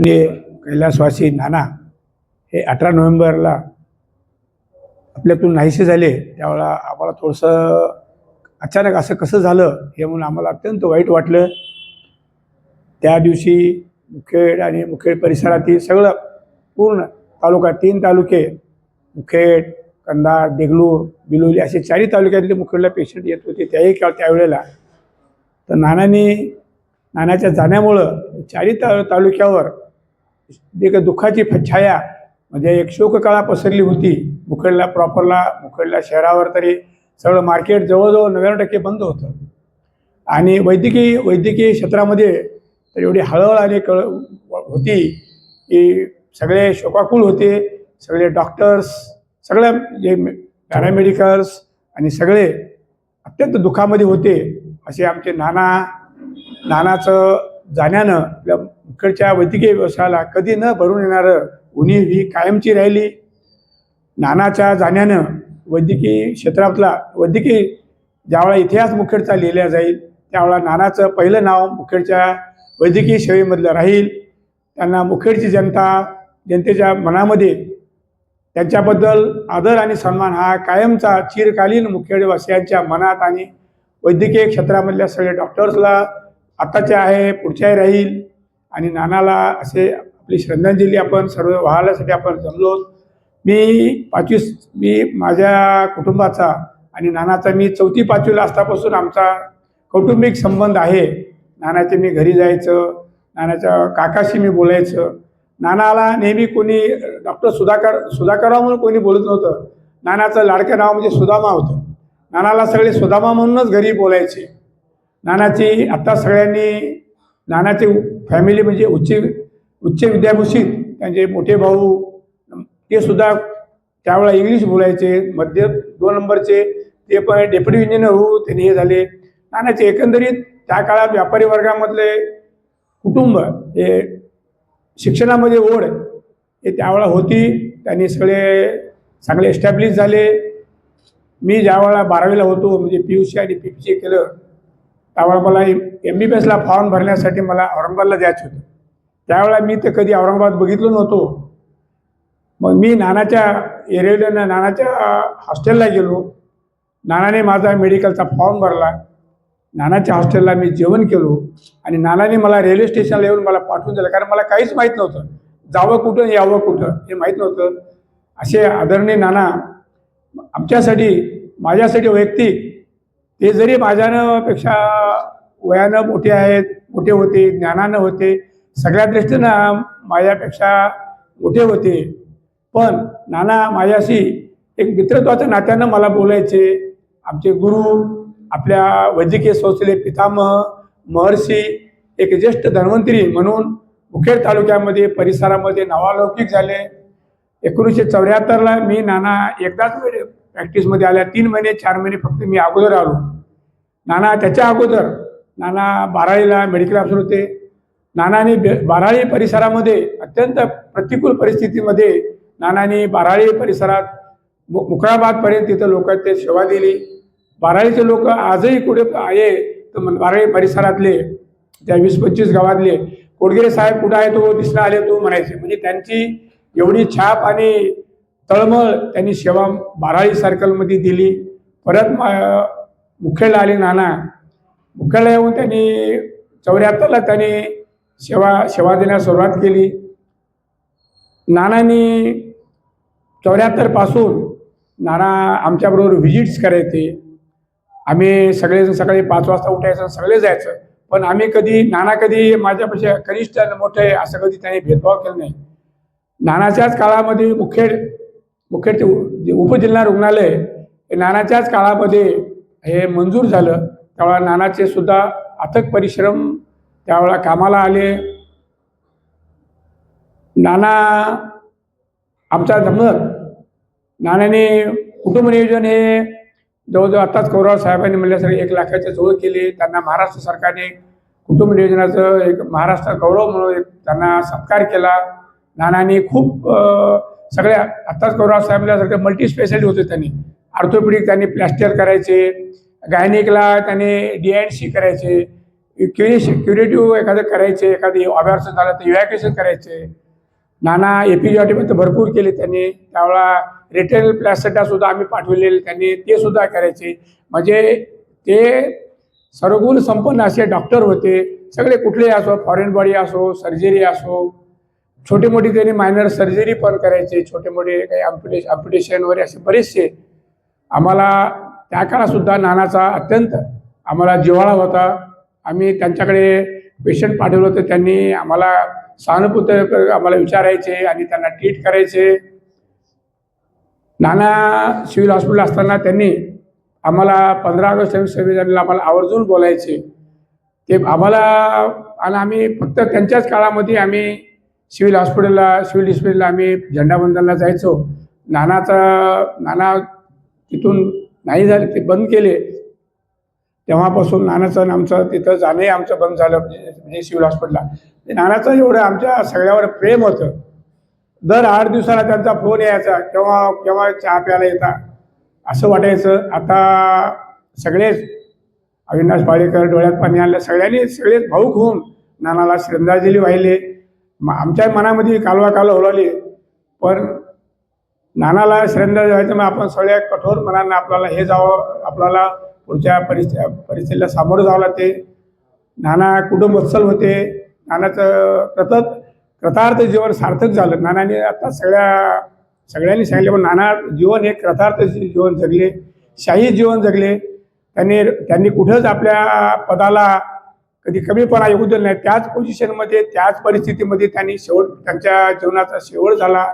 आणि कैलासवासी नाना हे अठरा नोव्हेंबरला आपल्यातून नाहीसे झाले त्यावेळेला आम्हाला थोडंसं अचानक असं कसं झालं हे म्हणून आम्हाला अत्यंत वाईट वाटलं. त्या दिवशी मुखेड आणि मुखेड परिसरातील सगळं पूर्ण तालुका तीन तालुके मुखेड कंधार देगलूर बिलोली असे चारही तालुक्यातले मुखेडला पेशंट येत होते त्याही काळ त्यावेळेला. तर नानांनी नानाच्या जाण्यामुळं चारही ता तालुक्यावर एक दुःखाची छाया म्हणजे एक शोककळा पसरली होती मुखेडला प्रॉपरला मुखेडला शहरावर तरी सगळं मार्केट जवळजवळ नव्याण्णव टक्के बंद होतं. आणि वैद्यकीय वैद्यकीय क्षेत्रामध्ये तर एवढी हळहळ आणि कळ होती की सगळे शोकाकुल होते सगळे डॉक्टर्स सगळ्या जे पॅरामेडिकल्स आणि सगळे अत्यंत दुःखामध्ये होते. असे आमचे नाना नानाचं जाण्यानं आपल्या इकडच्या वैद्यकीय व्यवसायाला कधी न भरून येणारं उणीव ही कायमची राहिली. नानाच्या जाण्यानं वैद्यकीय क्षेत्रातला वैद्यकीय ज्यावेळा इतिहास मुखेडचा लिहिला जाईल त्यावेळा नानाचं पहिलं नाव मुखेडच्या वैद्यकीय सेवेमधलं राहील. त्यांना मुखेडची जनता जनतेच्या मनामध्ये त्यांच्याबद्दल आदर आणि सन्मान हा कायमचा चिरकालीन मुखेडवासियांच्या मनात आणि वैद्यकीय क्षेत्रामधल्या सगळ्या डॉक्टर्सला आत्ताच्या आहे पुढच्याही राहील. आणि नानाला असे आपली श्रद्धांजली आपण सर्व व्हायलासाठी आपण जमलो मी पाचवी मी माझ्या कुटुंबाचा आणि नानाचा मी चौथी पाचवीला असतापासून आमचा कौटुंबिक संबंध आहे. नानाचे मी घरी जायचं नानाच्या काकाशी मी बोलायचं. नानाला नेहमी कोणी डॉक्टर सुधाकर सुधाकरराव म्हणून कोणी बोलत नव्हतं. नानाचं लाडकं नाव म्हणजे सुदामा होतं. नानाला सगळे सुदामा म्हणूनच घरी बोलायचे. नानाची आत्ता सगळ्यांनी नानाचे फॅमिली म्हणजे उच्च उच्च विद्याभूषित त्यांचे मोठे भाऊ ते सुद्धा त्यावेळेला इंग्लिश बोलायचे मध्य दोन नंबरचे ते पण डेप्युटी इंजिनियर होऊ त्यांनी हे झाले. नानाचे एकंदरीत त्या काळात व्यापारी वर्गामधले कुटुंब हे शिक्षणामध्ये ओढ हे त्यावेळेला होती. त्यांनी सगळे चांगले एस्टॅब्लिश झाले. मी ज्यावेळा बारावीला होतो म्हणजे पी यू सी आणि पी पी सी केलं त्यावेळेला मला एम बी बी एसला फॉर्म भरण्यासाठी मला औरंगाबादला जायचं होतं. त्यावेळेला मी ते कधी औरंगाबाद बघितलं नव्हतो. मग मी नानाच्या एरेवल्यानं नानाच्या हॉस्टेलला गेलो. नानाने माझा मेडिकलचा फॉर्म भरला. नानाच्या हॉस्टेलला मी जेवण केलो. आणि नानाने मला रेल्वे स्टेशनला येऊन मला पाठवून दिलं. कारण मला काहीच माहीत नव्हतं. जावं कुठं यावं कुठं हे माहीत नव्हतं. असे आदरणीय नाना आमच्यासाठी माझ्यासाठी वैयक्तिक ते जरी माझ्यानं पेक्षा वयानं मोठे आहेत मोठे होते ज्ञानानं होते सगळ्या दृष्टीनं माझ्यापेक्षा मोठे होते. पण नाना माझ्याशी एक मित्रत्वाच्या नात्यानं मला बोलायचे. आमचे गुरु आपल्या वैद्यकीय संस्थेले पितामह महर्षी एक ज्येष्ठ धन्वंतरी म्हणून मुखेड तालुक्यामध्ये परिसरामध्ये नावालौकिक झाले. एकोणीसशे चौऱ्याहत्तरला मी नाना एकदाच प्रॅक्टिसमध्ये आल्या तीन महिने चार महिने फक्त मी अगोदर आलो. नाना त्याच्या अगोदर नाना बाराळीला मेडिकल ऑफिसर होते. नानाने बे- बाराळी परिसरामध्ये अत्यंत प्रतिकूल परिस्थितीमध्ये नानाने बाराळी परिसरात मु मुकुळाबादपर्यंत तिथं लोकांची सेवा दिली. बाराळीचे लोक आजही कुठे आहे तर बाराळी परिसरातले त्या वीस पंचवीस गावातले. कोडगिरे साहेब कुठं आहे तो दिसला आले तो म्हणायचे. म्हणजे त्यांची एवढी छाप आणि तळमळ त्यांनी सेवा बाराळी सर्कलमध्ये दिली. परत मा- मुखेडला आले नाना. मुखेडला येऊन त्यांनी चौऱ्याहत्तरला त्यांनी सेवा सेवा देण्यास सुरुवात केली. नानांनी चौऱ्याहत्तरपासून नाना आमच्याबरोबर व्हिजिट्स करायचे. आम्ही सगळेजण सकाळी पाच वाजता उठायचं सगळे जायचं. पण आम्ही कधी नाना कधी माझ्यापेक्षा कनिष्ठ मोठे असं कधी त्यांनी भेदभाव केला नाही. नानाच्याच काळामध्ये मुखेड मुख्यत्वे उ- जे उपजिल्हा रुग्णालय हे नानाच्याच काळामध्ये हे मंजूर झालं. त्यावेळा नानाचे सुद्धा अथक परिश्रम त्यावेळा कामाला आले. नाना आमचा जमत नानाने कुटुंब नियोजन हे जवळजवळ आत्ताच कौरव साहेबांनी म्हणल्यासारखे एक लाखाच्या जवळ केले. त्यांना महाराष्ट्र सरकारने कुटुंब नियोजनाचं एक महाराष्ट्र गौरव म्हणून एक त्यांना सत्कार केला. नानाने खूप सगळ्या आत्ताच गौरव साहेबल्यासारखे मल्टी स्पेशालिटी होते त्यांनी. ऑर्थोपेडिक त्यांनी प्लॅस्टर करायचे गायनिकला त्यांनी डी एन सी करायचे क्युरेश क्युरेटिव्ह एखादं करायचे एखादे अभ्यासन झालं तर इव्हॅक्युएशन करायचे. नाना एपीजीआयटीमध्ये भरपूर केले त्यांनी. त्यावेळा रिटेल प्लॅसेटा सुद्धा आम्ही पाठवलेले त्यांनी ते सुद्धा करायचे. म्हणजे ते सर्वगुण संपन्न असे डॉक्टर होते. सगळे कुठलेही असो फॉरेन बॉडी असो सर्जरी असो छोटे मोठी त्यांनी मायनर सर्जरी पण करायचे छोटे मोठे काही अम्प्युटेश अम्प्युटेशन वगैरे असे बरेचसे. आम्हाला त्या काळातसुद्धा नानाचा अत्यंत आम्हाला जिव्हाळा होता. आम्ही त्यांच्याकडे पेशंट पाठवलं होतं. त्यांनी आम्हाला सहानुभूत आम्हाला विचारायचे आणि त्यांना ट्रीट करायचे. नाना सिव्हिल हॉस्पिटल असताना त्यांनी आम्हाला पंधरा ऑगस्ट एकोणीसशे आम्हाला आवर्जून बोलायचे. ते आम्हाला आणि आम्ही फक्त त्यांच्याच काळामध्ये आम्ही सिव्हिल हॉस्पिटलला सिव्हिल डिस्प्लेला आम्ही झेंडावंदनला जायचो. नानाचा नाना तिथून नाही झाले ते बंद केले. तेव्हापासून नानाचं आमचं तिथं जाणंही आमचं बंद झालं म्हणजे म्हणजे सिव्हिल हॉस्पिटलला. ते नानाचं एवढं आमच्या सगळ्यावर प्रेम होतं. दर आठ दिवसाला त्यांचा फोन यायचा केव्हा केव्हा चहा प्यायला येता? असं वाटायचं. आता सगळेच अविनाश पाळेकर डोळ्यात पाणी आणलं सगळ्यांनी सगळेच भाऊक होऊन नानाला श्रद्धांजली वाहिले. मग आमच्या मनामध्ये कालवा कालवा ओलावली. पण नानाला श्रद्धा जायचं मग आपण सगळ्या कठोर मनानं आपल्याला हे जावं आपल्याला पुढच्या परिस्थिती परिस्थितीला सामोरं जावं लागते. नाना कुटुंबोत्सल होते. नानाचं सतत कृतार्थ जीवन सार्थक झालं. नानाने आता सगळ्या सगळ्यांनी सांगितले पण नाना जीवन हे कृतार्थ जीवन जगले. शाही जीवन जगले. त्यांनी त्यांनी कुठंच आपल्या पदाला कधी कमीपणा येऊ दिला नाही. त्याच पोझिशनमध्ये त्याच परिस्थितीमध्ये त्यांनी शेवट त्यांच्या जीवनाचा शेवट झाला.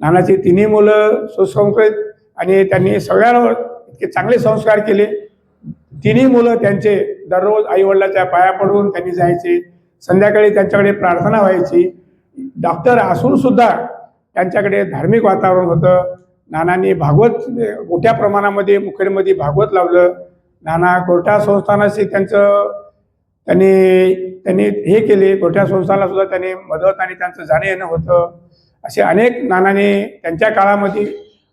नानाची तिन्ही मुलं सुसंस्कृत आणि त्यांनी सगळ्यांवर इतके चांगले संस्कार केले. तिन्ही मुलं त्यांचे दररोज आईवडिलाच्या पाया पडून त्यांनी जायचे. संध्याकाळी त्यांच्याकडे प्रार्थना व्हायची. डॉक्टर असून सुद्धा त्यांच्याकडे धार्मिक वातावरण होतं. नानांनी भागवत मोठ्या प्रमाणामध्ये मुखेडमध्ये भागवत लावलं. नाना कोर्टा संस्थानाशी त्यांचं त्यांनी त्यांनी हे केले. कोर्टा संस्थानाला सुद्धा त्यांनी मदत आणि त्यांचं जाणं येणं होतं. असे अनेक नानाने त्यांच्या काळामध्ये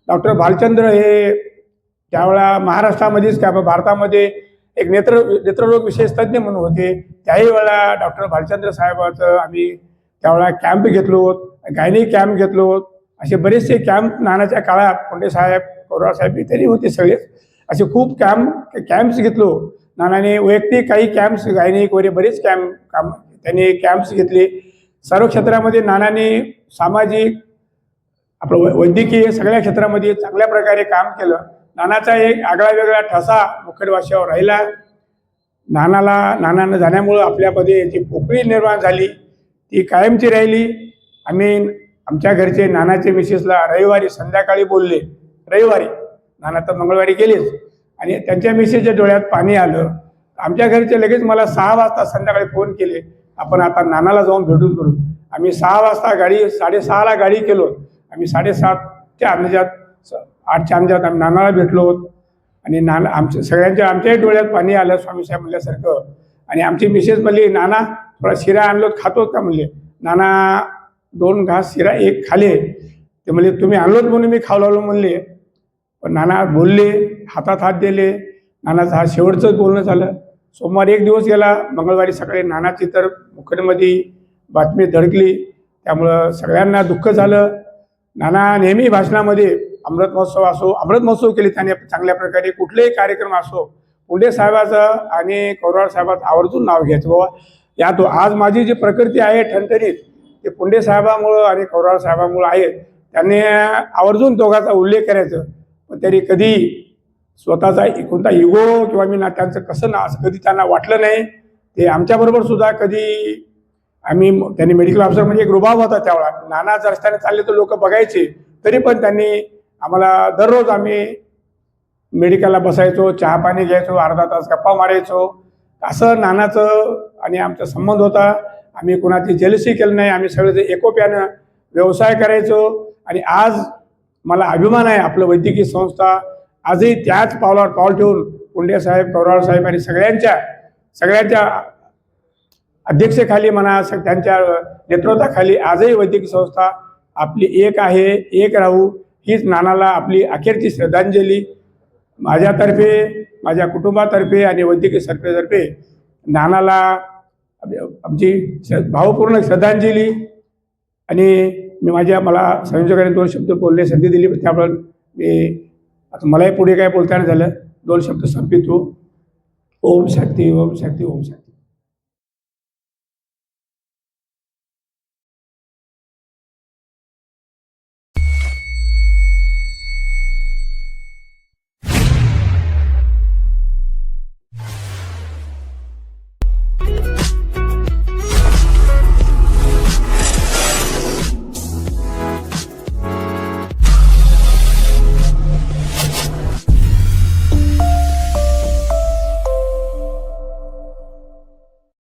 डॉक्टर भालचंद्र हे त्यावेळा महाराष्ट्रामध्येच काय भारतामध्ये एक नेत्र नेत्ररोग विशेष तज्ज्ञ म्हणून होते. त्याही वेळा डॉक्टर भालचंद्र साहेबाचं आम्ही त्यावेळा कॅम्प घेतलो गायनी कॅम्प घेतलो असे बरेचसे कॅम्प नानाच्या काळात कोंडे साहेब कोरोना साहेब इत्यादी होते सगळे असे खूप कॅम्प कॅम्प्स घेतलो. नानाने वैयक्तिक काही कॅम्प्स गायनिक वगैरे बरेच कॅम्प काम त्यांनी कॅम्प्स घेतले. सर्व क्षेत्रामध्ये नानाने सामाजिक आपलं वैद्यकीय सगळ्या क्षेत्रामध्ये चांगल्या प्रकारे काम केलं. नानाचा एक आगळा वेगळा ठसा मुखेडवाशावर राहिला. नानाला नानानं जाण्यामुळं आपल्यामध्ये जी पोकळी निर्माण झाली ती कायमची राहिली. आम्ही आमच्या घरचे नानाचे मिसेसला रविवारी संध्याकाळी बोलले. रविवारी? नाना तर मंगळवारी गेलेच. आणि त्यांच्या मिसेसच्या डोळ्यात पाणी आलं. आमच्या घरचे लगेच मला सहा वाजता संध्याकाळी फोन केले. आपण आता नानाला जाऊन भेटून करू. आम्ही सहा वाजता गाडी साडेसहाला गाडी केलो. आम्ही साडेसातच्या अंदाजात स- आठच्या अंदाजात आम्ही नानाला भेटलो. आणि नाना आमच्या सगळ्यांच्या आमच्याही डोळ्यात पाणी आलं स्वामी साहेब म्हणल्यासारखं. आणि आमची मिसेस म्हणली नाना थोडा शिरा आणलो खातो का? म्हणले. नाना दोन घास शिरा एक खाले. ते म्हणले तुम्ही आणलोत म्हणून मी खाऊ लागलो म्हणले. पण नाना बोलले हातात हात दिले. नानाचं हा शेवटचंच बोलणं झालं. सोमवारी एक दिवस गेला मंगळवारी सकाळी नानाची तर मुखेडमध्ये बातमी धडकली. त्यामुळं सगळ्यांना दुःख झालं. नाना नेहमी भाषणामध्ये अमृत महोत्सव असो अमृत महोत्सव केले त्याने चांगल्या प्रकारे. कुठलेही कार्यक्रम असो पुंडे साहेबाचं आणि कौरवाड साहेबाचं आवर्जून नाव घ्यायचं. बाबा या तो आज माझी जी प्रकृती आहे ठणठणीत ते पुंडे साहेबामुळं आणि कौरवाड साहेबामुळं आहे. त्यांनी आवर्जून दोघांचा उल्लेख करायचं. पण तरी कधी स्वतःचा कोणता इगो किंवा मी ना त्यांचं कसं ना असं कधी त्यांना वाटलं नाही ते आमच्याबरोबर सुद्धा कधी आम्ही त्यांनी मेडिकल ऑफिसर म्हणजे एक रुबाब होता त्यावेळा. नाना जर रस्त्याने चालले तर लोक बघायचे तरी पण त्यांनी आम्हाला दररोज आम्ही मेडिकलला बसायचो चहा पाणी घ्यायचो अर्धा तास गप्पा मारायचो. असं नानाचं आणि आमचा संबंध होता. आम्ही कोणाची जेलसी केलं नाही आम्ही सगळे जे एकोप्यानं व्यवसाय करायचो आणि आज मला अभिमान आहे. आपलं वैद्यकीय संस्था आजही त्याच पावलावर पाऊल ठेवून कुंडेसाहेब कौराळ साहेब आणि सगळ्यांच्या सगळ्यांच्या अध्यक्षेखाली म्हणा त्यांच्या नेतृत्वाखाली आजही वैद्यकीय संस्था आपली एक आहे एक राहू. हीच नानाला आपली अखेरची श्रद्धांजली. माझ्यातर्फे माझ्या कुटुंबातर्फे आणि वैद्यकीय सर्फेतर्फे नानाला आमची भावपूर्ण श्रद्धांजली. आणि मी माझ्या मला संयोजकाने दोन शब्द बोलले संधी दिली त्यामुळे मी आता मलाही पुढे काय बोलताना झालं. दोन शब्द संपितो ओम शक्ती ओम शक्ती ओम शक्ती